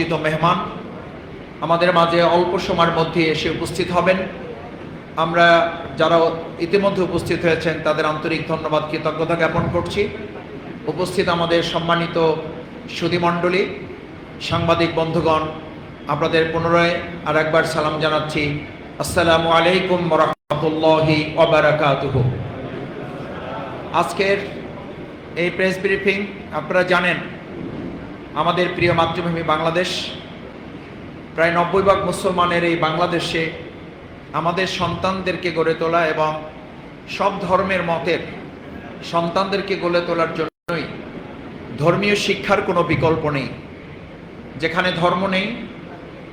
আমন্ত্রিত মেহমান, আমাদের মাঝে অল্প সময়ের মধ্যে এসে উপস্থিত হবেন। আমরা যারা ইতিমধ্যে উপস্থিত হয়েছেন, তাদের আন্তরিক ধন্যবাদ, কৃতজ্ঞতা জ্ঞাপন করছি। উপস্থিত আমাদের সম্মানিত সুধীমণ্ডলী সাংবাদিক বন্ধুগণ, আপনাদের পুনরায় আর একবার সালাম জানাচ্ছি। আসসালামু আলাইকুম রহমতুল্লাহি আজকের এই প্রেস ব্রিফিং, আপনারা জানেন আমাদের প্রিয় মাতৃভূমি বাংলাদেশ, প্রায় নব্বই ভাগ মুসলমানের এই বাংলাদেশে আমাদের সন্তানদেরকে গড়ে তোলা এবং সব ধর্মের মতের সন্তানদেরকে গড়ে তোলার জন্যই ধর্মীয় শিক্ষার কোনো বিকল্প নেই। যেখানে ধর্ম নেই,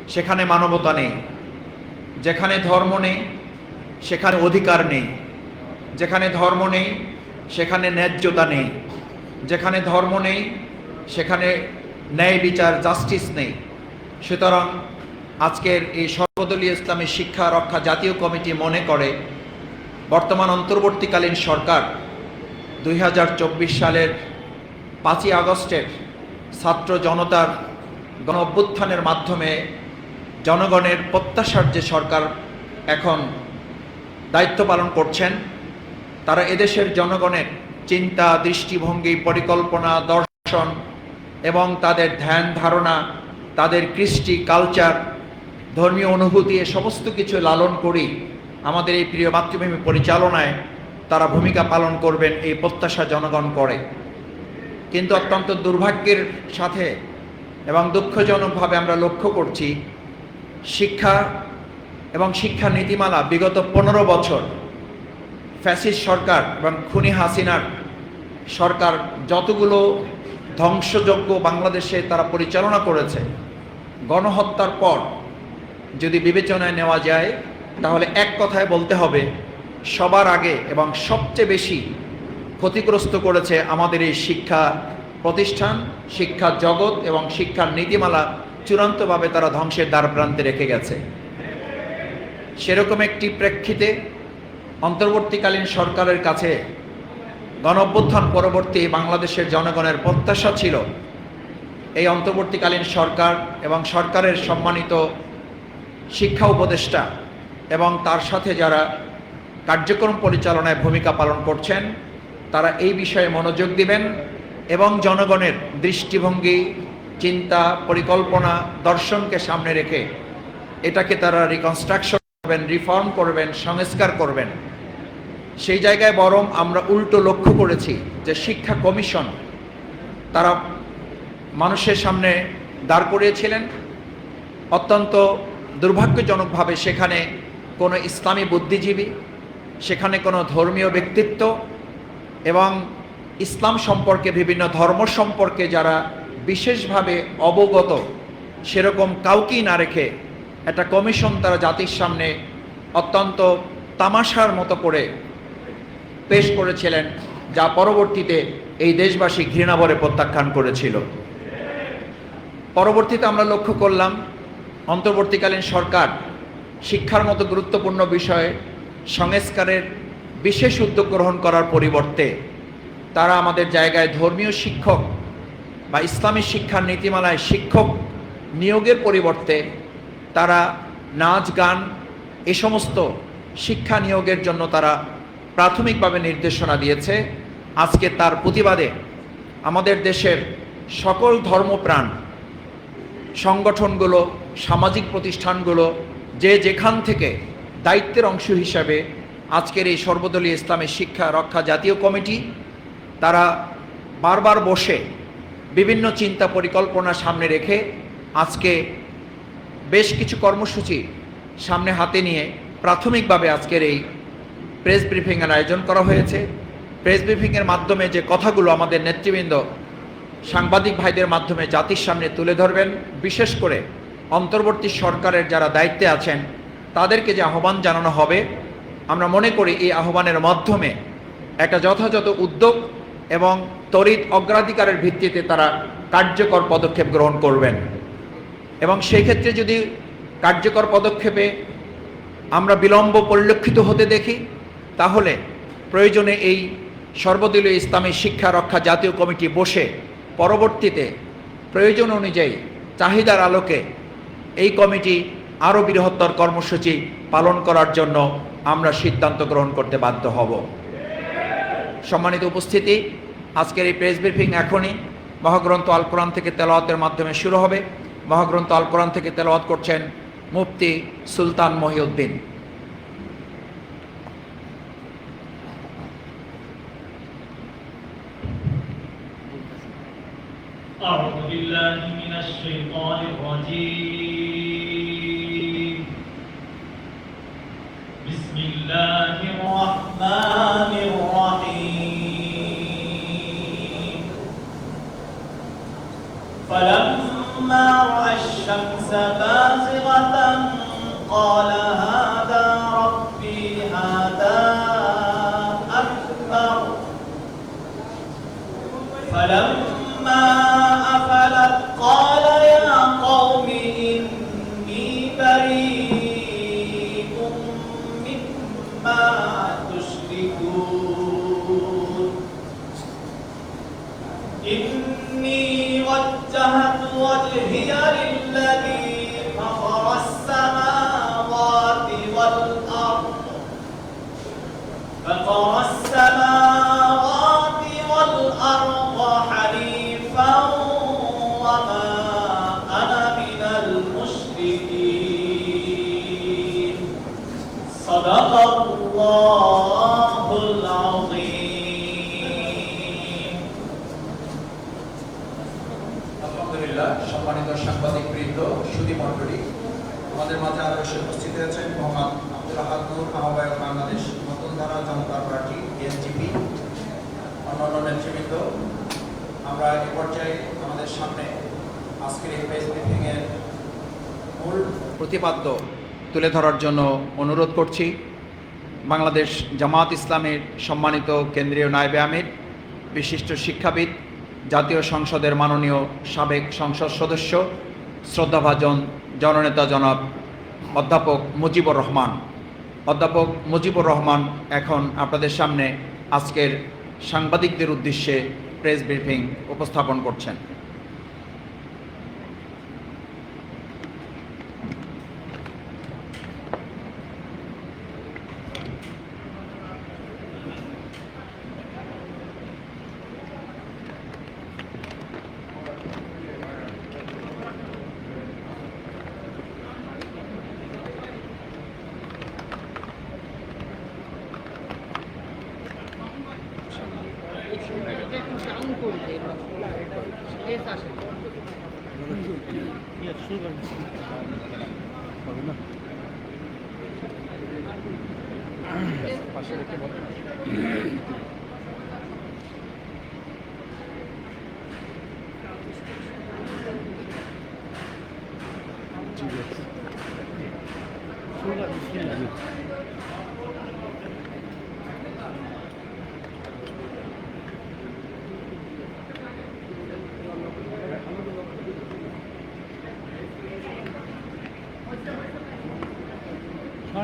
সেখানে মানবতা নেই। যেখানে ধর্ম নেই, সেখানে অধিকার নেই। যেখানে ধর্ম নেই, সেখানে ন্যায্যতা নেই। যেখানে ধর্ম নেই, সেখানে ন্যায় বিচার জাস্টিস নেই। সুতরাং আজকের এই সর্বদলীয় ইসলামী শিক্ষা রক্ষা জাতীয় কমিটি মনে করে, বর্তমান অন্তর্বর্তীকালীন সরকার দুই হাজার চব্বিশ সালের পাঁচই আগস্টের ছাত্র জনতার গণ অভ্যুত্থানের মাধ্যমে জনগণের প্রত্যাশার যে সরকার এখন দায়িত্ব পালন করছেন, তারা এদেশের জনগণের চিন্তা, দৃষ্টিভঙ্গি, পরিকল্পনা, দর্শন এবং তাদের ধ্যান ধারণা, তাদের কৃষ্টি কালচার ধর্মীয় অনুভূতি, এ সমস্ত কিছু লালন করি আমাদের এই প্রিয় মাতৃভূমি পরিচালনায় তারা ভূমিকা পালন করবেন, এই প্রত্যাশা জনগণ করে। কিন্তু অত্যন্ত দুর্ভাগ্যের সাথে এবং দুঃখজনকভাবে আমরা লক্ষ্য করছি, শিক্ষা এবং শিক্ষা নীতিমালা বিগত পনেরো বছর ফ্যাসিস সরকার এবং খুনি হাসিনার সরকার যতগুলো ধ্বংসযজ্ঞ বাংলাদেশে তারা পরিচালনা করেছে। গণহত্যার পর যদি বিবেচনায় নেওয়া যায়, তাহলে এক কথায় বলতে হবে, সবার আগে এবং সবচেয়ে বেশি ক্ষতিগ্রস্ত করেছে আমাদের এই শিক্ষা প্রতিষ্ঠান, শিক্ষা জগৎ এবং শিক্ষার নীতিমালা চূড়ান্তভাবে তারা ধ্বংসের দ্বার প্রান্তে রেখে গেছে। সেরকম একটি প্রেক্ষিতে অন্তর্বর্তীকালীন সরকারের কাছে গণ অভ্যুত্থান পরবর্তী বাংলাদেশের জনগণের প্রত্যাশা ছিল এই অন্তর্বর্তীকালীন সরকার এবং সরকারের সম্মানিত শিক্ষা উপদেষ্টা এবং তার সাথে যারা কার্যক্রম পরিচালনায় ভূমিকা পালন করছেন, তারা এই বিষয়ে মনোযোগ দিবেন এবং জনগণের দৃষ্টিভঙ্গি, চিন্তা, পরিকল্পনা, দর্শনকে সামনে রেখে এটাকে তারা রিকনস্ট্রাকশন করবেন রিফর্ম করবেন, সংস্কার করবেন। সেই জায়গায় বরং আমরা উল্টো লক্ষ্য করেছি যে শিক্ষা কমিশন তারা মানুষের সামনে দাঁড় করিয়েছিলেন। অত্যন্ত দুর্ভাগ্যজনকভাবে সেখানে কোনো ইসলামী বুদ্ধিজীবী, সেখানে কোনো ধর্মীয় ব্যক্তিত্ব এবং ইসলাম সম্পর্কে বিভিন্ন ধর্ম সম্পর্কে যারা বিশেষভাবে অবগত, সেরকম কাউকেই না রেখে একটা কমিশন তারা জাতির সামনে অত্যন্ত তামাশার মতো করে পেশ করেছিলেন, যা পরবর্তীতে এই দেশবাসী ঘৃণাভরে প্রত্যাখ্যান করেছিল। পরবর্তীতে আমরা লক্ষ্য করলাম, অন্তর্বর্তীকালীন সরকার শিক্ষার মতো গুরুত্বপূর্ণ বিষয়ে সংস্কারের বিশেষ উদ্যোগ গ্রহণ করার পরিবর্তে তারা আমাদের জায়গায় ধর্মীয় শিক্ষক বা ইসলামী শিক্ষার নীতিমালায় শিক্ষক নিয়োগের পরিবর্তে তারা নাচ, গান, এ সমস্ত শিক্ষা নিয়োগের জন্য তারা প্রাথমিকভাবে নির্দেশনা দিয়েছে, আজকে তার প্রতিবাদে আমাদের দেশের সকল ধর্মপ্রাণ, সংগঠনগুলো, সামাজিক প্রতিষ্ঠানগুলো যে যেখান থেকে দায়িত্বের অংশ হিসাবে আজকের এই সর্বদলীয় ইসলামের শিক্ষা রক্ষা জাতীয় কমিটি, তারা বারবার বসে বিভিন্ন চিন্তা পরিকল্পনা সামনে রেখে আজকে বেশ কিছু কর্মসূচি সামনে হাতে নিয়ে প্রাথমিকভাবে আজকের এই প্রেস ব্রিফিংয়ের আয়োজন করা হয়েছে। প্রেস ব্রিফিংয়ের মাধ্যমে যে কথাগুলো আমাদের নেতৃবৃন্দ, সাংবাদিক ভাইদের মাধ্যমে জাতির সামনে তুলে ধরবেন, বিশেষ করে অন্তর্বর্তী সরকারের যারা দায়িত্বে আছেন, তাদেরকে যে আহ্বান জানানো হবে, আমরা মনে করি এই আহ্বানের মাধ্যমে একটা যথাযথ উদ্যোগ এবং তড়িৎ অগ্রাধিকারের ভিত্তিতে তারা কার্যকর পদক্ষেপ গ্রহণ করবেন। এবং সেই ক্ষেত্রে যদি কার্যকর পদক্ষেপে আমরা বিলম্ব পরিলক্ষিত হতে দেখি তাহলে প্রয়োজনে এই সর্বদলীয় ইসলামী শিক্ষা রক্ষা জাতীয় কমিটি বসে পরবর্তীতে প্রয়োজন অনুযায়ী চাহিদার আলোকে এই কমিটি আরও বৃহত্তর কর্মসূচি পালন করার জন্য আমরা সিদ্ধান্ত গ্রহণ করতে বাধ্য হব। সম্মানিত উপস্থিতি, আজকের এই প্রেস ব্রিফিং এখনই। মহাগ্রন্থ আল কোরআন থেকে তেলাওয়াতের মাধ্যমে শুরু হবে। মহাগ্রন্থ আল কোরআন থেকে তেলাওয়াত করছেন মুফতি সুলতান মহিউদ্দিন। أعوذ بالله من الشيطان الرجيم. بسم الله الرحمن الرحيم. فلما رأى الشمس بازغة قال صدق الله العظيم আলহামদুলিল্লাহ সম্মানিত সাংবাদিক বৃন্দ সুদী মণ্ডলী আমাদের মাঝে আরো এসে উপস্থিত হয়েছেন মোহাম্মদ আব্দুল আহাদ নূর আহ্বায়ক বাংলাদেশ নতুন ধারা জনতা পার্টি এনজিপি অন্যান্য নেতৃবৃন্দ আমরা এ পর্যায়ে আমাদের সামনে আজকের এই প্রেস ব্রিফিং এর মূল প্রতিপাদ্য তুলে ধরার জন্য অনুরোধ করছি। বাংলাদেশ জামাত ইসলামের সম্মানিত কেন্দ্রীয় নায়েবে আমির, বিশিষ্ট শিক্ষাবিদ, জাতীয় সংসদের মাননীয় সাবেক সংসদ সদস্য, শ্রদ্ধাভাজন জননেতা জনাব অধ্যাপক মুজিবুর রহমান। অধ্যাপক মুজিবুর রহমান এখন আপনাদের সামনে আজকের সাংবাদিকদের উদ্দেশ্যে প্রেস ব্রিফিং উপস্থাপন করছেন।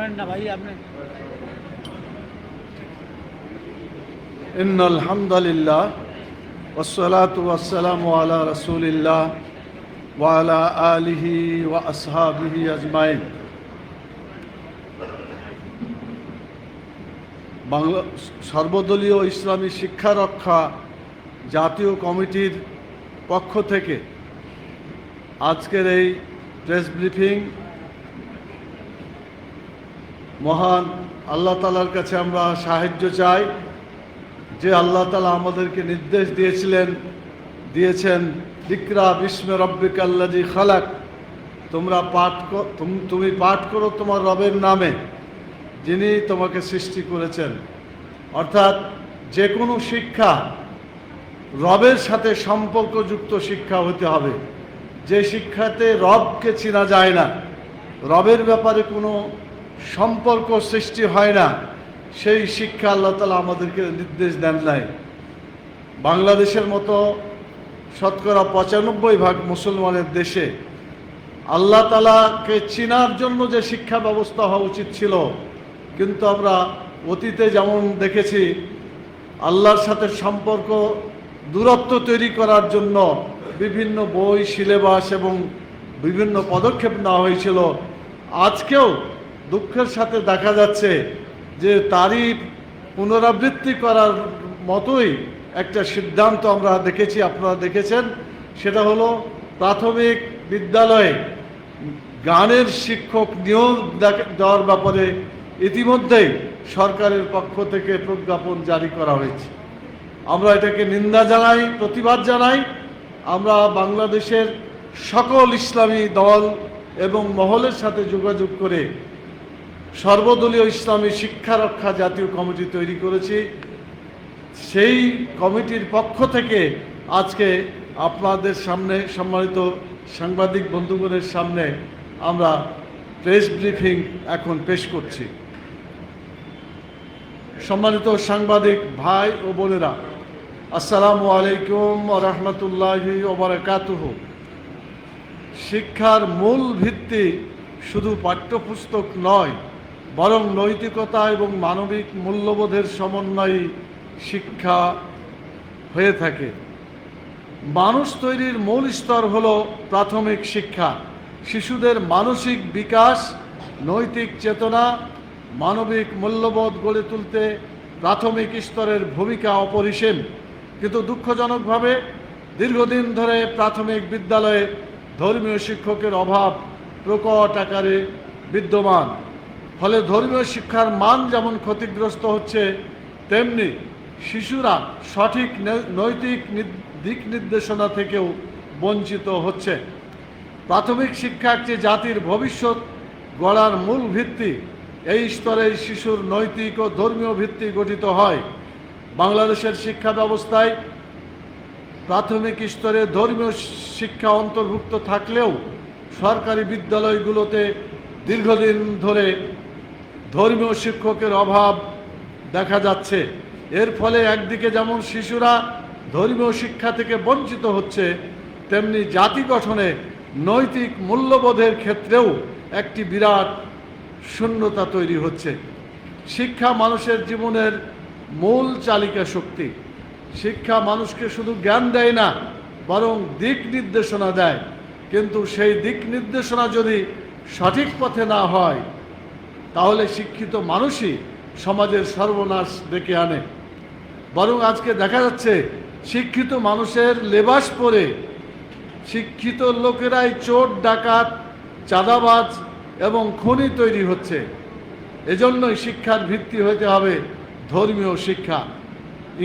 শোনেন না ভাই আপনি إن الحمد لله والصلاة والسلام على رسول الله وعلى آله وأصحابه أجمعين বাংলা সর্বদলীয় ইসলামী শিক্ষা রক্ষা জাতীয় কমিটির পক্ষ থেকে আজকের এই প্রেস ব্রিফিং মহান আল্লাহ তালার কাছে আমরা সাহায্য চাই। যে আল্লাহ তালা আমাদেরকে নির্দেশ দিয়েছিলেন, দিয়েছেন দিকরা বিস্মে রব্বিক আল্লাজি খালাক। তোমরা পাঠ তুমি পাঠ করো তোমার রবের নামে, যিনি তোমাকে সৃষ্টি করেছেন। অর্থাৎ যে কোনো শিক্ষা রবের সাথে সম্পর্কযুক্ত শিক্ষা হতে হবে। যে শিক্ষাতে রবকে চেনা যায় না। রবের ব্যাপারে কোনো সম্পর্ক সৃষ্টি হয় না, সেই শিক্ষা আল্লাহ তালা আমাদেরকে নির্দেশ দেন নাই। বাংলাদেশের মতো শতকরা পঁচানব্বই ভাগ মুসলমানের দেশে আল্লাহ তালাকে চিনার জন্য যে শিক্ষা ব্যবস্থা হওয়া উচিত ছিল, কিন্তু আমরা অতীতে যেমন দেখেছি, আল্লাহর সাথে সম্পর্ক দূরত্ব তৈরি করার জন্য বিভিন্ন বই, সিলেবাস এবং বিভিন্ন পদক্ষেপ নেওয়া হয়েছিল। আজকেও দুঃখের সাথে দেখা যাচ্ছে যে তারই পুনরাবৃত্তি করার মতোই একটা সিদ্ধান্ত আমরা দেখেছি, আপনারা দেখেছেন। সেটা হলো প্রাথমিক বিদ্যালয়ে গানের শিক্ষক নিয়োগ দেওয়ার ব্যাপারে ইতিমধ্যেই সরকারের পক্ষ থেকে প্রজ্ঞাপন জারি করা হয়েছে। আমরা এটাকে নিন্দা জানাই, প্রতিবাদ জানাই। আমরা বাংলাদেশের সকল ইসলামী দল এবং মহলের সাথে যোগাযোগ করে সর্বদলীয় ইসলামী শিক্ষা রক্ষা জাতীয় কমিটি তৈরি করেছি। সেই কমিটির পক্ষ থেকে আজকে আপনাদের সামনে সম্মানিত সাংবাদিক বন্ধুগণের সামনে আমরা প্রেস ব্রিফিং এখন পেশ করছি। সম্মানিত সাংবাদিক ভাই ও বোনেরা, আসসালামু আলাইকুম রহমতুল্লাহি ওবরাকাতুহ শিক্ষার মূল ভিত্তি শুধু পাঠ্যপুস্তক নয় বরং নৈতিকতা এবং মানবিক মূল্যবোধের সমন্বয়ই শিক্ষা হয়ে থাকে। মানুষ তৈরির মূল স্তর হল প্রাথমিক শিক্ষা। শিশুদের মানসিক বিকাশ, নৈতিক চেতনা, মানবিক মূল্যবোধ গড়ে তুলতে প্রাথমিক স্তরের ভূমিকা অপরিসীম। কিন্তু দুঃখজনকভাবে দীর্ঘদিন ধরে প্রাথমিক বিদ্যালয়ে ধর্মীয় শিক্ষকের অভাব প্রকট আকারে বিদ্যমান। ফলে ধর্মীয় শিক্ষার মান যেমন ক্ষতিগ্রস্ত হচ্ছে, তেমনি শিশুরা সঠিক নৈতিক দিক নির্দেশনা থেকেও বঞ্চিত হচ্ছে। প্রাথমিক শিক্ষা একটি জাতির ভবিষ্যৎ গড়ার মূল ভিত্তি। এই স্তরে শিশুর নৈতিক ও ধর্মীয় ভিত্তি গঠিত হয়। বাংলাদেশের শিক্ষা ব্যবস্থায় প্রাথমিক স্তরে ধর্মীয় শিক্ষা অন্তর্ভুক্ত থাকলেও সরকারি বিদ্যালয়গুলোতে দীর্ঘদিন ধরে ধর্মীয় শিক্ষকের অভাব দেখা যাচ্ছে। এর ফলে একদিকে যেমন শিশুরা ধর্মীয় শিক্ষা থেকে বঞ্চিত হচ্ছে, তেমনি জাতি গঠনে নৈতিক মূল্যবোধের ক্ষেত্রেও একটি বিরাট শূন্যতা তৈরি হচ্ছে। শিক্ষা মানুষের জীবনের মূল চালিকা শক্তি। শিক্ষা মানুষকে শুধু জ্ঞান দেয় না, বরং দিক নির্দেশনা দেয়। কিন্তু সেই দিক নির্দেশনা যদি সঠিক পথে না হয় তাহলে শিক্ষিত মানুষই সমাজের সর্বনাশ ডেকে আনে। বরং আজকে দেখা যাচ্ছে শিক্ষিত মানুষের লেবাস পরে শিক্ষিত লোকেরাই চোর, ডাকাত, চাঁদাবাজ এবং খনি তৈরি হচ্ছে। এজন্যই শিক্ষার ভিত্তি হতে হবে ধর্মীয় শিক্ষা।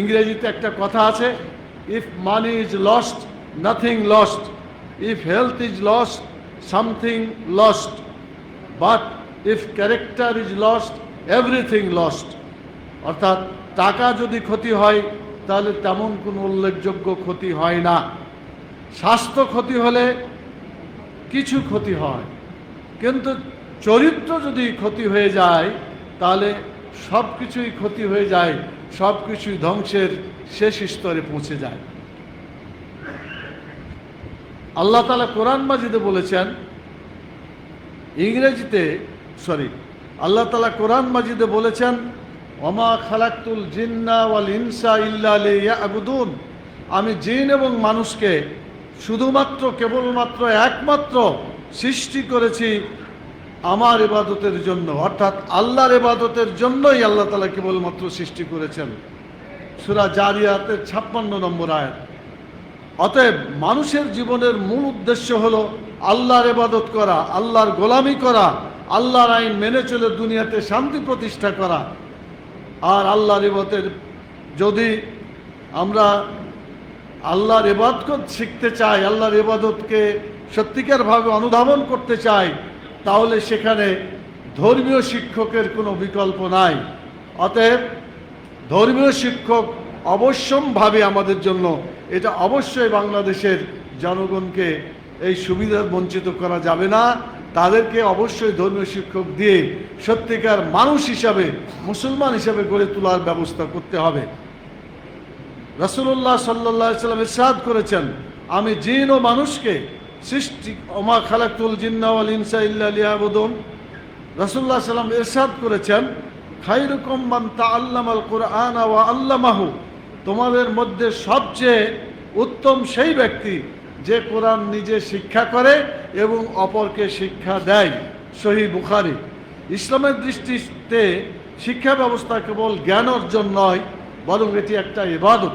ইংরেজিতে একটা কথা আছে if money is lost nothing lost if health is lost something lost but if character is lost everything lost অর্থাৎ টাকা যদি ক্ষতি হয়, তাহলে তেমন কোনো উল্লেখযোগ্য ক্ষতি হয় না। স্বাস্থ্য ক্ষতি হলে কিছু ক্ষতি হয়। কিন্তু চরিত্র যদি ক্ষতি হয়ে যায়, তাহলে সব কিছুই ক্ষতি হয়ে যায় সব কিছুই ধ্বংসের শেষ স্তরে পৌঁছে যায়। আল্লাহ তালা কোরআন মাজিদে বলেছেন, ইংরেজিতে সরি, আল্লাহ তালা কোরআন মাজিদে বলেছেন অমা খালাক্তুল জিন্না ওয়াল ইনসা ইল্লা আমি জিন এবং মানুষকে শুধুমাত্র, কেবলমাত্র একমাত্র সৃষ্টি করেছি আমার ইবাদতের জন্য। অর্থাৎ আল্লাহর ইবাদতের জন্যই আল্লাহ তালা কেবলমাত্র সৃষ্টি করেছেন। সুরা জারিয়াতের ছাপ্পান্ন নম্বর আয়াত। অতএব মানুষের জীবনের মূল উদ্দেশ্য হলো আল্লাহর এবাদত করা, আল্লাহর গোলামি করা আল্লাহর আইন মেনে চলে দুনিয়াতে শান্তি প্রতিষ্ঠা করা। আর আল্লাহর ইবাদতের যদি আমরা আল্লাহর ইবাদত শিখতে চাই, আল্লাহর ইবাদতকে সত্যিকারভাবে অনুধাবন করতে চাই, তাহলে সেখানে ধর্মীয় শিক্ষকের কোনো বিকল্প নাই। অতএব ধর্মীয় শিক্ষক অবশ্যমভাবে আমাদের জন্য। এটা অবশ্যই বাংলাদেশের জনগণকে এই সুবিধা বঞ্চিত করা যাবে না। তাদেরকে অবশ্যই ধর্মীয় শিক্ষক দিয়ে সত্যিকার মানুষ হিসাবে, মুসলমান হিসাবে গড়ে তোলার ব্যবস্থা করতে হবে। রসুল্লাহ সাল্লাহ সাল্লাম ইরশাদ করেছেন, আমি জিন ও মানুষকে সৃষ্টি, ওমা খালাকুল জিন্নাওয়াল ইনসা ইল্লা লিয়াবুদুন। রসুল্লাহ সাল্লাম ইরশাদ করেছেন খাইরুকুম মান তাআল্লামাল কুরআন ওয়া তোমাদের মধ্যে সবচেয়ে উত্তম সেই ব্যক্তি যে কোরআন নিজে শিক্ষা করে এবং অপরকে শিক্ষা দেয়। সহি বুখারি। ইসলামের দৃষ্টিতে শিক্ষা ব্যবস্থা কেবল জ্ঞান অর্জন নয়, বরং এটি একটা ইবাদত,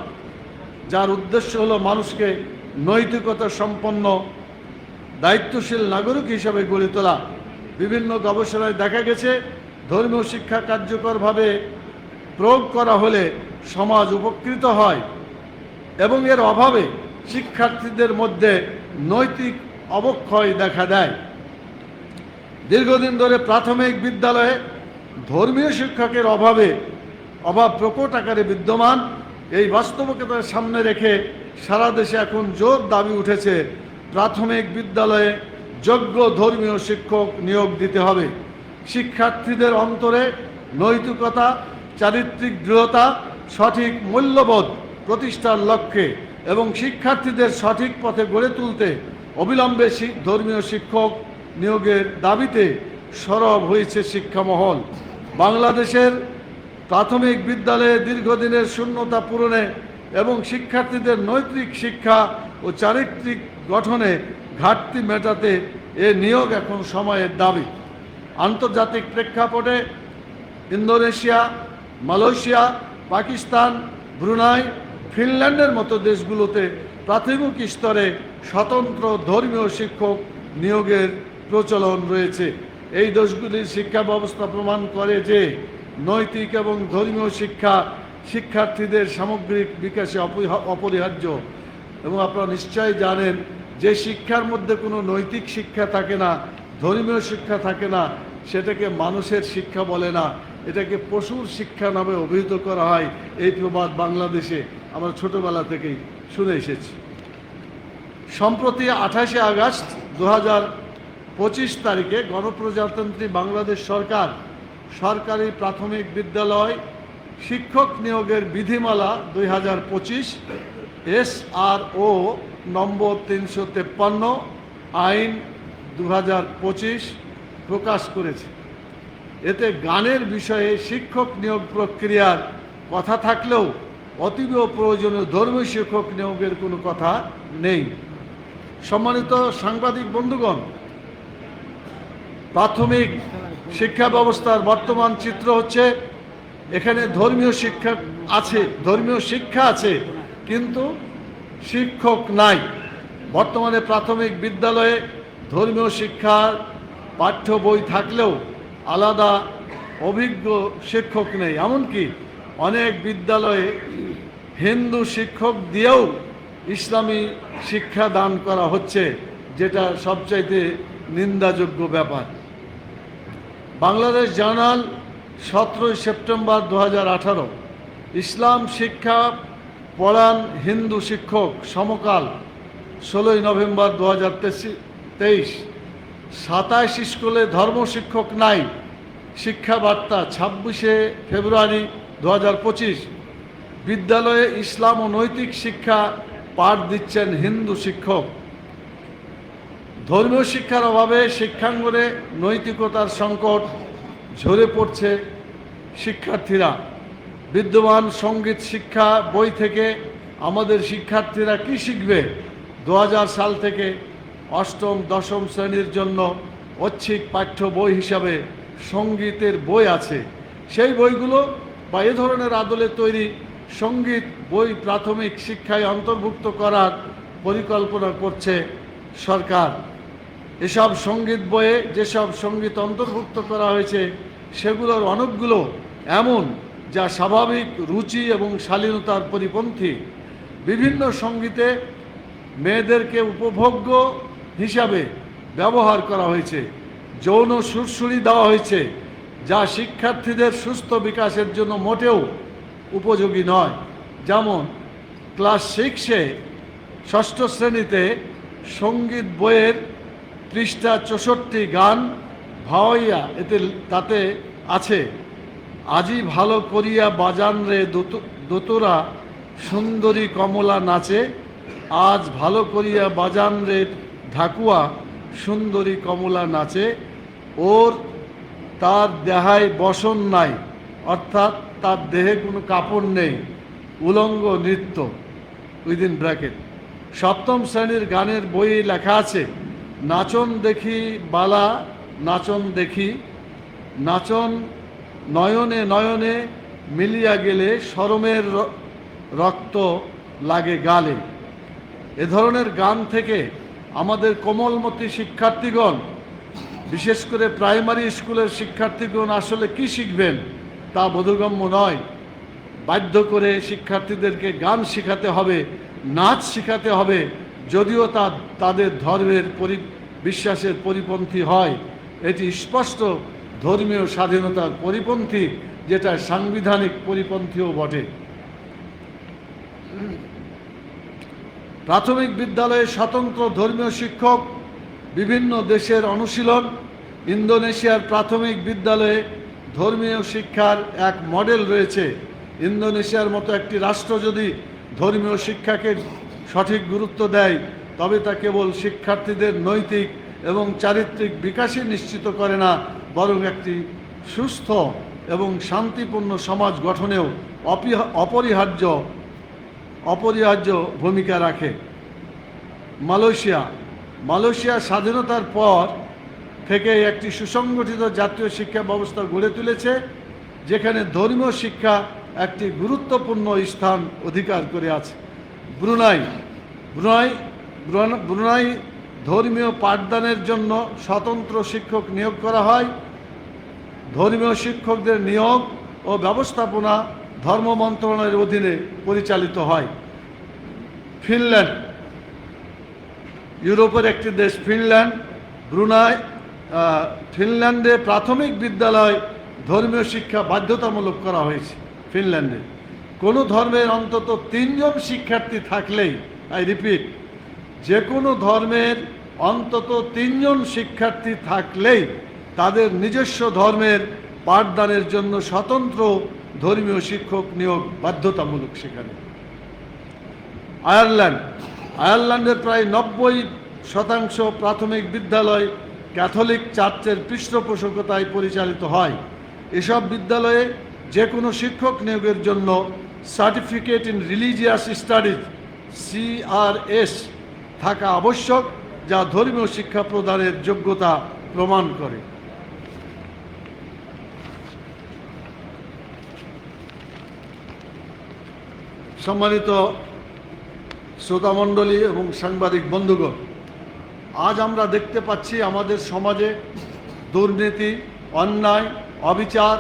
যার উদ্দেশ্য হলো মানুষকে নৈতিকতা সম্পন্ন, দায়িত্বশীল নাগরিক হিসাবে গড়ে তোলা। বিভিন্ন গবেষণায় দেখা গেছে, ধর্মীয় শিক্ষা কার্যকরভাবে প্রয়োগ করা হলে সমাজ উপকৃত হয় এবং এর অভাবে শিক্ষার্থীদের মধ্যে নৈতিক অবক্ষয় দেখা দেয়। দীর্ঘদিন ধরে প্রাথমিক বিদ্যালয়ে ধর্মীয় শিক্ষকের অভাবে, অভাব প্রকট আকারে বিদ্যমান, এই বাস্তবতার সামনে রেখে সারা দেশে এখন জোর দাবি উঠেছে, প্রাথমিক বিদ্যালয়ে যোগ্য ধর্মীয় শিক্ষক নিয়োগ দিতে হবে। শিক্ষার্থীদের অন্তরে নৈতিকতা, চারিত্রিক দৃঢ়তা, সঠিক মূল্যবোধ প্রতিষ্ঠার লক্ষ্যে এবং শিক্ষার্থীদের সঠিক পথে গড়ে তুলতে অবিলম্বে ধর্মীয় শিক্ষক নিয়োগের দাবিতে সরব হয়েছে শিক্ষামহল। বাংলাদেশের প্রাথমিক বিদ্যালয়ে দীর্ঘদিনের শূন্যতা পূরণে এবং শিক্ষার্থীদের নৈতিক শিক্ষা ও চারিত্রিক গঠনে ঘাটতি মেটাতে এ নিয়োগ এখন সময়ের দাবি। আন্তর্জাতিক প্রেক্ষাপটে ইন্দোনেশিয়া, মালয়েশিয়া, পাকিস্তান, ব্রুনাই, ফিনল্যান্ডের মতো দেশগুলোতে প্রাথমিক স্তরে স্বতন্ত্র ধর্মীয় শিক্ষক নিয়োগের প্রচলন রয়েছে। এই দেশগুলির শিক্ষা ব্যবস্থা প্রমাণ করে যে নৈতিক এবং ধর্মীয় শিক্ষা শিক্ষার্থীদের সামগ্রিক বিকাশে অপরিহার্য। এবং আপনারা নিশ্চয়ই জানেন যে শিক্ষার মধ্যে কোনো নৈতিক শিক্ষা থাকে না, ধর্মীয় শিক্ষা থাকে না, সেটাকে মানুষের শিক্ষা বলে না। এটাকে পশুর শিক্ষা নামে অভিহিত করা হয়। এই প্রবাদ বাংলাদেশে আমরা ছোটবেলা থেকেই শুনে এসেছি। সম্প্রতি আঠাশে আগস্ট দু পঁচিশ তারিখে গণপ্রজাতন্ত্রী বাংলাদেশ সরকার সরকারি প্রাথমিক বিদ্যালয় শিক্ষক নিয়োগের বিধিমালা দুই হাজার পঁচিশ এস আর ও নম্বর তিনশো তেপ্পান্ন, আইন দু হাজার পঁচিশ প্রকাশ করেছে। এতে গানের বিষয়ে শিক্ষক নিয়োগ প্রক্রিয়ার কথা থাকলেও অতীব প্রয়োজনীয় ধর্মীয় শিক্ষক নিয়োগের কোনো কথা নেই। সম্মানিত সাংবাদিক বন্ধুগণ, প্রাথমিক শিক্ষা ব্যবস্থার বর্তমান চিত্র হচ্ছে, এখানে ধর্মীয় শিক্ষা আছে, ধর্মীয় শিক্ষা আছে, কিন্তু শিক্ষক নাই। বর্তমানে প্রাথমিক বিদ্যালয়ে ধর্মীয় শিক্ষার পাঠ্য বই থাকলেও আলাদা অভিজ্ঞ শিক্ষক নেই। এমনকি অনেক বিদ্যালয়ে হিন্দু শিক্ষক দিয়েও ইসলামী শিক্ষা দান করা হচ্ছে, যেটা সবচাইতে নিন্দাযোগ্য ব্যাপার। বাংলাদেশ জার্নাল সতেরোই সেপ্টেম্বর দু ইসলাম শিক্ষা পড়ান হিন্দু শিক্ষক সমকাল ষোলোই নভেম্বর দু হাজার তেইশ, সাতাইশ স্কুলে ধর্ম শিক্ষক নাই শিক্ষা বার্তা ছাব্বিশে ফেব্রুয়ারি দু হাজার পঁচিশ বিদ্যালয়ে ইসলাম ও নৈতিক শিক্ষা পাঠ দিচ্ছেন হিন্দু শিক্ষক। ধর্মীয় শিক্ষার অভাবে শিক্ষাঙ্গনে নৈতিকতার সংকট ঝরে পড়ছে শিক্ষার্থীরা। বিদ্যমান সংগীত শিক্ষা বই থেকে আমাদের শিক্ষার্থীরা কি শিখবে? দু হাজার সাল থেকে অষ্টম, দশম শ্রেণির জন্য ঐচ্ছিক পাঠ্য বই হিসাবে সঙ্গীতের বই আছে। সেই বইগুলো বা এ ধরনের আদলে তৈরি সংগীত, বই প্রাথমিক শিক্ষায় অন্তর্ভুক্ত করার পরিকল্পনা করছে সরকার। এসব সংগীত বইয়ে যেসব সংগীত অন্তর্ভুক্ত করা হয়েছে, সেগুলোর অনেকগুলো এমন যা স্বাভাবিক রুচি এবং শালীনতার পরিপন্থী। বিভিন্ন সঙ্গীতে মেয়েদেরকে উপভোগ্য হিসাবে ব্যবহার করা হয়েছে, যৌন সুরসুরি দেওয়া হয়েছে যা শিক্ষার্থীদের সুস্থ বিকাশের জন্য মোটেও উপযোগী নয়। যেমন, ক্লাস সিক্সে ষষ্ঠ শ্রেণীতে সংগীত বইয়ের পৃষ্ঠা চৌষট্টি গান ভাওয়াইয়া এতে তাতে আছে। আজি ভালো করিয়া বাজান রে দোত- দোতরা, সুন্দরী কমলা নাচে, আজ ভালো করিয়া বাজান রে ঢাকুয়া, সুন্দরী কমলা নাচে, ওর তার দেহায় বসন নাই, অর্থাৎ তার দেহে কোনো কাপড় নেই। উলঙ্গ নৃত্য। Within bracket. সপ্তম শ্রেণির গানের বইয়ে লেখা আছে, নাচন দেখি বালা, নাচন দেখি, নাচন নয়নে নয়নে মিলিয়া গেলে শরমের র- রক্ত লাগে গালে। এ ধরনের গান থেকে আমাদের কোমলমতি শিক্ষার্থীগণ বিশেষ করে প্রাইমারি স্কুলের শিক্ষার্থীগণ আসলে কি শিখবেন তা বোধগম্য নয়। বাধ্য করে শিক্ষার্থীদেরকে গান শেখাতে হবে, নাচ শেখাতে হবে, যদিও তা তাদের ধর্মের পরি, বিশ্বাসের পরিপন্থী হয়। এটি স্পষ্ট ধর্মীয় স্বাধীনতার পরিপন্থী, যেটা সাংবিধানিক পরিপন্থীও বটে। প্রাথমিক বিদ্যালয়ে স্বতন্ত্র ধর্মীয় শিক্ষক বিভিন্ন দেশের অনুশীলন ইন্দোনেশিয়ার প্রাথমিক বিদ্যালয়ে ধর্মীয় শিক্ষার এক মডেল রয়েছে। ইন্দোনেশিয়ার মতো একটি রাষ্ট্র যদি ধর্মীয় শিক্ষাকে সঠিক গুরুত্ব দেয়, তবে তা কেবল শিক্ষার্থীদের নৈতিক এবং চারিত্রিক বিকাশই নিশ্চিত করে না, বরং একটি সুস্থ এবং শান্তিপূর্ণ সমাজ গঠনেও অপরিহার্য অপরিহার্য ভূমিকা রাখে। মালয়েশিয়া মালয়েশিয়া স্বাধীনতার পর থেকে একটি সুসংগঠিত জাতীয় শিক্ষা ব্যবস্থা গড়ে তুলেছে, যেখানে ধর্মীয় শিক্ষা একটি গুরুত্বপূর্ণ স্থান অধিকার করে আছে। ব্রুনাই ব্রুনাই ব্রুনাই ধর্মীয় পাঠদানের জন্য স্বতন্ত্র শিক্ষক নিয়োগ করা হয়। ধর্মীয় শিক্ষকদের নিয়োগ ও ব্যবস্থাপনা ধর্ম মন্ত্রণালয়ের অধীনে পরিচালিত হয়। ফিনল্যান্ড ইউরোপের একটি দেশ ফিনল্যান্ড, ব্রুনাই ফিনল্যান্ডে প্রাথমিক বিদ্যালয় ধর্মীয় শিক্ষা বাধ্যতামূলক করা হয়েছে ফিনল্যান্ডে। কোনো ধর্মের অন্তত তিনজন শিক্ষার্থী থাকলেই, আই রিপিট যে কোনো ধর্মের অন্তত তিনজন শিক্ষার্থী থাকলেই তাদের নিজস্ব ধর্মের পাঠদানের জন্য স্বতন্ত্র ধর্মীয় শিক্ষক নিয়োগ বাধ্যতামূলক সেখানে। আয়ারল্যান্ড আয়ারল্যান্ডের প্রায় নব্বই শতাংশ প্রাথমিক বিদ্যালয় ক্যাথলিক চার্চের পৃষ্ঠপোষকতায় পরিচালিত হয়। এসব বিদ্যালয়ে যে কোনো শিক্ষক নিয়োগের জন্য certificate in religious studies CRS থাকা আবশ্যক, যা ধর্মীয় শিক্ষা প্রদানের যোগ্যতা প্রমাণ করে। সম্মানিত শ্রোতামণ্ডলী এবং সাংবাদিক বন্ধুগণ, আজ আমরা দেখতে পাচ্ছি আমাদের সমাজে দুর্নীতি, অন্যায়, অবিচার,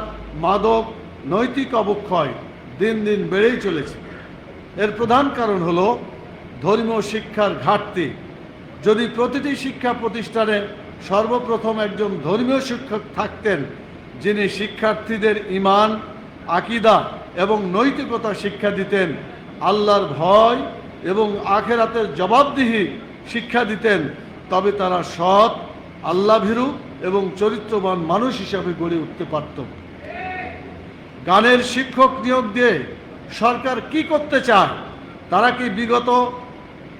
মাদক, নৈতিক অবক্ষয় দিন দিন বেড়েই চলেছে। এর প্রধান কারণ হল ধর্মীয় শিক্ষার ঘাটতি। যদি প্রতিটি শিক্ষা প্রতিষ্ঠানে সর্বপ্রথম একজন ধর্মীয় শিক্ষক থাকতেন, যিনি শিক্ষার্থীদের ইমান আকিদা এবং নৈতিকতা শিক্ষা দিতেন, আল্লাহর ভয় এবং আখেরাতের জবাবদিহি শিক্ষা দিতেন, তবে তারা সৎ, আল্লাভীরু এবং চরিত্রবান মানুষ হিসাবে গড়ে উঠতে পারত। গানের শিক্ষক নিয়োগ দিয়ে সরকার কি করতে চায়, তারা কি বিগত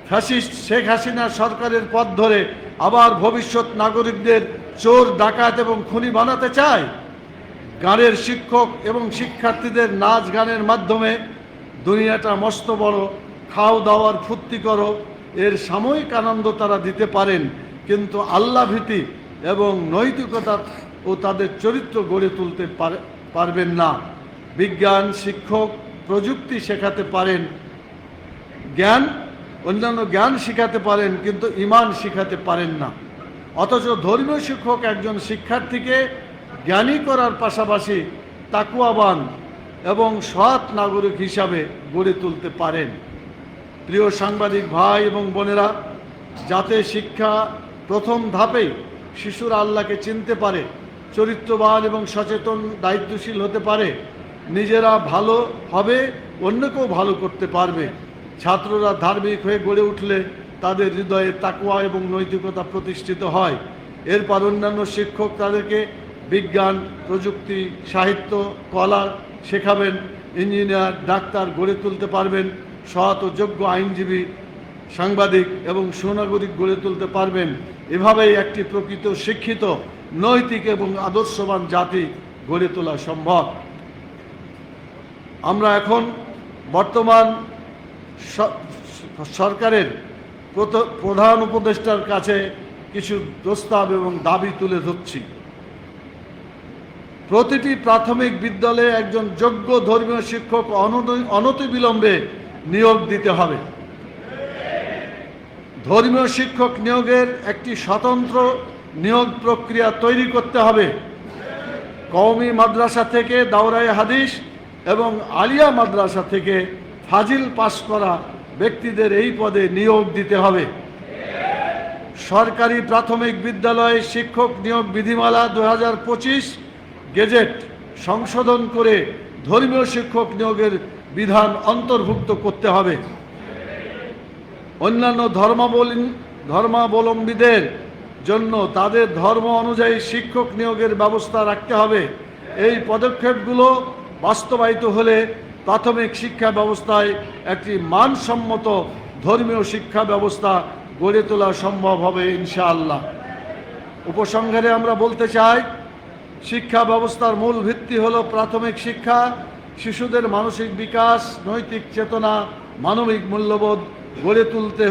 ফ্যাসিস্ট শেখ হাসিনা সরকারের পথ ধরে আবার ভবিষ্যৎ নাগরিকদের চোর, ডাকাত এবং খুনি বানাতে চায়? গানের শিক্ষক এবং শিক্ষার্থীদের নাচ গানের মাধ্যমে দুনিয়াটা মস্ত বড় খাও দাওয়ার ফুর্তি করো। এর সাময়িক আনন্দ তারা দিতে পারেন, কিন্তু আল্লাহ ভীতি এবং নৈতিকতা ও তাদের চরিত্র গড়ে তুলতে পারে- পারবেন না। বিজ্ঞান, শিক্ষক প্রযুক্তি শেখাতে পারেন, জ্ঞান, অন্যান্য জ্ঞান শেখাতে পারেন, কিন্তু ইমান শেখাতে পারেন না। অথচ ধর্মীয় শিক্ষক একজন শিক্ষার্থীকে জ্ঞানী করার পাশাপাশি তাকুয়াবান এবং সৎ নাগরিক হিসাবে গড়ে তুলতে পারেন। প্রিয় সাংবাদিক ভাই এবং বোনেরা, যাতে শিক্ষা প্রথম ধাপেই শিশুরা আল্লাহকে চিনতে পারে, চরিত্রবান এবং সচেতন, দায়িত্বশীল হতে পারে, নিজেরা ভালো হবে, অন্যকেও ভালো করতে পারবে। ছাত্ররা ধার্মিক হয়ে গড়ে উঠলে তাদের হৃদয়ে তাকুয়া এবং নৈতিকতা প্রতিষ্ঠিত হয়। এরপর অন্যান্য শিক্ষক তাদেরকে বিজ্ঞান, প্রযুক্তি, সাহিত্য, কলা শেখাবেন, ইঞ্জিনিয়ার, ডাক্তার গড়ে তুলতে পারবেন সৎ ও যোগ্য আইনজীবী, সাংবাদিক এবং সুনাগরিক গড়ে তুলতে পারবেন। এভাবেই একটি প্রকৃত শিক্ষিত, নৈতিক এবং আদর্শবান জাতি গড়ে তোলা সম্ভব। আমরা এখন বর্তমান সরকারের প্রধান উপদেষ্টার কাছে কিছু প্রস্তাব এবং দাবি তুলে ধরছি। প্রতিটি প্রাথমিক বিদ্যালয়ে একজন যোগ্য ধর্মীয় শিক্ষক অনতি- অনতিবিলম্বে নিয়োগ দিতে হবে। ধর্মীয় শিক্ষক নিয়োগের একটি স্বতন্ত্র নিয়োগ প্রক্রিয়া তৈরি করতে হবে। কওমি মাদ্রাসা থেকে দাওরাই হাদিস এবং আলিয়া মাদ্রাসা থেকে ফাজিল পাশ করা ব্যক্তিদের এই পদে নিয়োগ দিতে হবে। সরকারি প্রাথমিক বিদ্যালয়ে শিক্ষক নিয়োগ বিধিমালা দু হাজার পঁচিশ গেজেট সংশোধন করে ধর্মীয় শিক্ষক নিয়োগের বিধান অন্তর্ভুক্ত করতে হবে। অন্যান্য ধর্মাবলী ধর্মাবলম্বীদের জন্য তাদের ধর্ম অনুযায়ী শিক্ষক নিয়োগের ব্যবস্থা রাখতে হবে। এই পদক্ষেপগুলো বাস্তবায়িত হলে প্রাথমিক শিক্ষা ব্যবস্থায় একটি মানসম্মত ধর্মীয় শিক্ষা ব্যবস্থা গড়ে তোলা সম্ভব হবে ইনশাআল্লাহ। উপসংহারে আমরা বলতে চাই, শিক্ষা ব্যবস্থার মূল ভিত্তি হলো প্রাথমিক শিক্ষা শিশুদের মানসিক বিকাশ, নৈতিক চেতনা, মানবিক মূল্যবোধ গড়ে তুলতে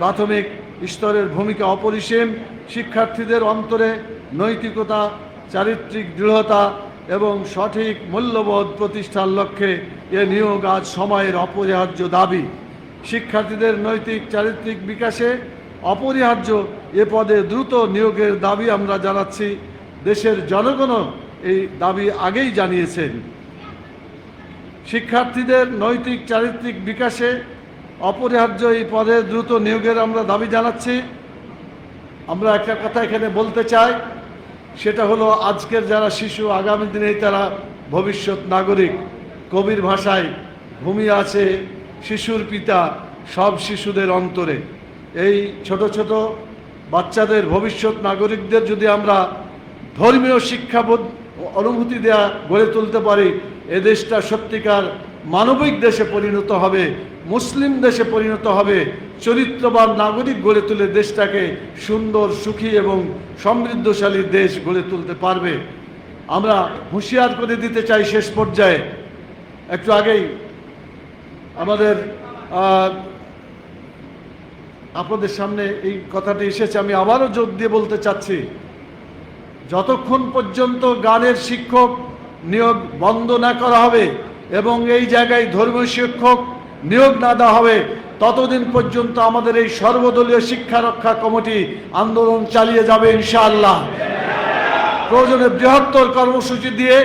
প্রাথমিক স্তরের ভূমিকা অপরিসীম। শিক্ষার্থীদের অন্তরে নৈতিকতা, চারিত্রিক দৃঢ়তা এবং সঠিক মূল্যবোধ প্রতিষ্ঠার লক্ষ্যে এ নিয়োগ আজ সময়ের অপরিহার্য দাবি। শিক্ষার্থীদের নৈতিক, চারিত্রিক বিকাশে অপরিহার্য এ পদে দ্রুত নিয়োগের দাবি আমরা জানাচ্ছি। দেশের জনগণও এই দাবি আগেই জানিয়েছেন। শিক্ষার্থীদের নৈতিক, চারিত্রিক বিকাশে অপরিহার্য এই পদে দ্রুত নিয়োগের আমরা দাবি জানাচ্ছি। আমরা একটা কথা এখানে বলতে চাই, সেটা হলো আজকের যারা শিশু, আগামী দিনে তারা ভবিষ্যৎ নাগরিক, কবির ভাষায় ভূমি আছে শিশুর পিতা সব শিশুদের অন্তরে। এই ছোট ছোট বাচ্চাদের ভবিষ্যৎ নাগরিকদের যদি আমরা ধর্মীয় শিক্ষাবোধ অনুভূতি দেয়া গড়ে তুলতে পারি। এ দেশটা সত্যিকার মানবিক দেশে পরিণত হবে, মুসলিম দেশে পরিণত হবে। চরিত্রবান নাগরিক গড়ে তুলে দেশটাকে সুন্দর, সুখী এবং সমৃদ্ধশালী দেশ গড়ে তুলতে পারবে। আমরা হুঁশিয়ার করে দিতে চাই শেষ পর্যায়ে। একটু আগেই আমাদের আপনাদের সামনে এই কথাটি এসেছে। আমি আবারও জোর দিয়ে বলতে চাচ্ছি যতক্ষণ পর্যন্ত গানের শিক্ষক নিয়োগ বন্ধ না করা হবে এবং এই জায়গায় ধর্মীয় শিক্ষক নিয়োগ না দেওয়া হবে, ততদিন পর্যন্ত আমাদের এই সর্বদলীয় শিক্ষা রক্ষা কমিটি আন্দোলন চালিয়ে যাবে ইনশাআল্লাহ। প্রয়োজনে বৃহত্তর কর্মসূচি দিয়ে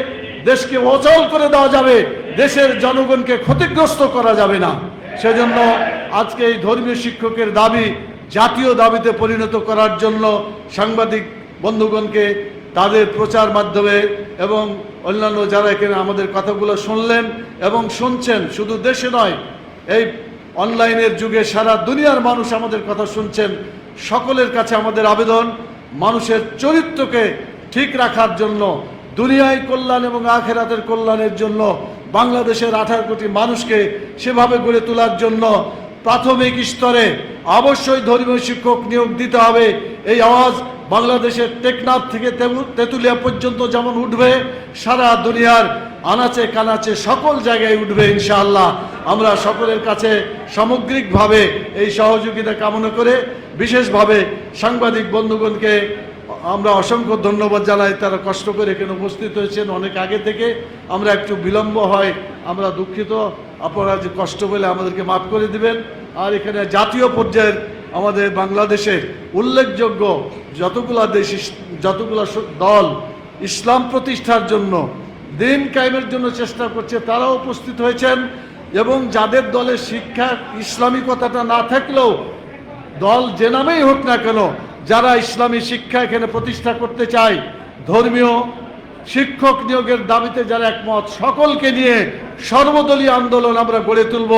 দেশকে অচল করে দেওয়া যাবে, দেশের জনগণকে ক্ষতিগ্রস্ত করা যাবে না। সেজন্য আজকে এই ধর্মীয় শিক্ষকের দাবি জাতীয় দাবিতে পরিণত করার জন্য সাংবাদিক বন্ধুগণকে তাদের প্রচার মাধ্যমে এবং অন্যান্য যারা এখানে আমাদের কথাগুলো শুনলেন এবং শুনছেন, শুধু দেশে নয়, এই অনলাইনের যুগে সারা দুনিয়ার মানুষ আমাদের কথা শুনছেন। সকলের কাছে আমাদের আবেদন, মানুষের চরিত্রকে ঠিক রাখার জন্য, দুনিয়ায় কল্যাণ এবং আখেরাতের কল্যাণের জন্য, বাংলাদেশের আঠারো কোটি মানুষকে সেভাবে গড়ে তোলার জন্য প্রাথমিক স্তরে অবশ্যই ধর্মীয় শিক্ষক নিয়োগ দিতে হবে। এই আওয়াজ বাংলাদেশের টেকনাফ থেকে তেঁতুলিয়া পর্যন্ত যেমন উঠবে, সারা দুনিয়ার আনাচে কানাচে সকল জায়গায় উঠবে ইনশাআল্লাহ। আমরা সকলের কাছে সামগ্রিকভাবে এই সহযোগিতা কামনা করে, বিশেষভাবে সাংবাদিক বন্ধুগণকে আমরা অসংখ্য ধন্যবাদ জানাই, তারা কষ্ট করে এখানে উপস্থিত হয়েছেন অনেক আগে থেকে। আমরা একটু বিলম্ব হয়, আমরা দুঃখিত, আপনারা যে কষ্ট বলে আমাদেরকে মাফ করে দিবেন। আর এখানে জাতীয় পর্যায়ের আমাদের বাংলাদেশের উল্লেখযোগ্য যতগুলা দেশ যতগুলা দল ইসলাম প্রতিষ্ঠার জন্য দিন কায়েমের জন্য চেষ্টা করছে, তারাও উপস্থিত হয়েছেন এবং যাদের দলে শিক্ষা ইসলামিকতাটা না থাকলেও দল যে নামেই হোক না কেন, যারা ইসলামী শিক্ষা এখানে প্রতিষ্ঠা করতে চায়, ধর্মীয় শিক্ষক নিয়োগের দাবিতে যারা একমত, সকলকে নিয়ে সর্বদলীয় আন্দোলন আমরা গড়ে তুলব।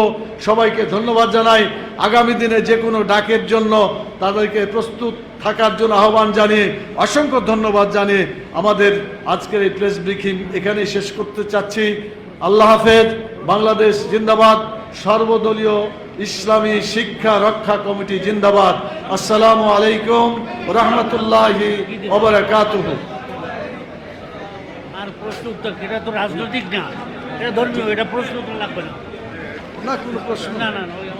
সবাইকে ধন্যবাদ জানাই। আগামী দিনে যে কোনো ডাকের জন্য তাদেরকে প্রস্তুত থাকার জন্য আহ্বান জানিয়ে অসংখ্য ধন্যবাদ জানিয়ে আমাদের আজকের এই প্রেস ব্রিফিং এখানেই শেষ করতে চাচ্ছি। আল্লাহ হাফেজ। বাংলাদেশ জিন্দাবাদ। সর্বদলীয় ইসলামী শিক্ষা রক্ষা কমিটি জিন্দাবাদ। আসসালামু আলাইকুম রহমতুল্লাহি ওবরাকাতুহু আর প্রশ্ন উত্তর এটা তো রাজনৈতিক না। এটা ধর্মীয় এটা প্রশ্ন লাগবে না। না কোনো প্রশ্ন না না না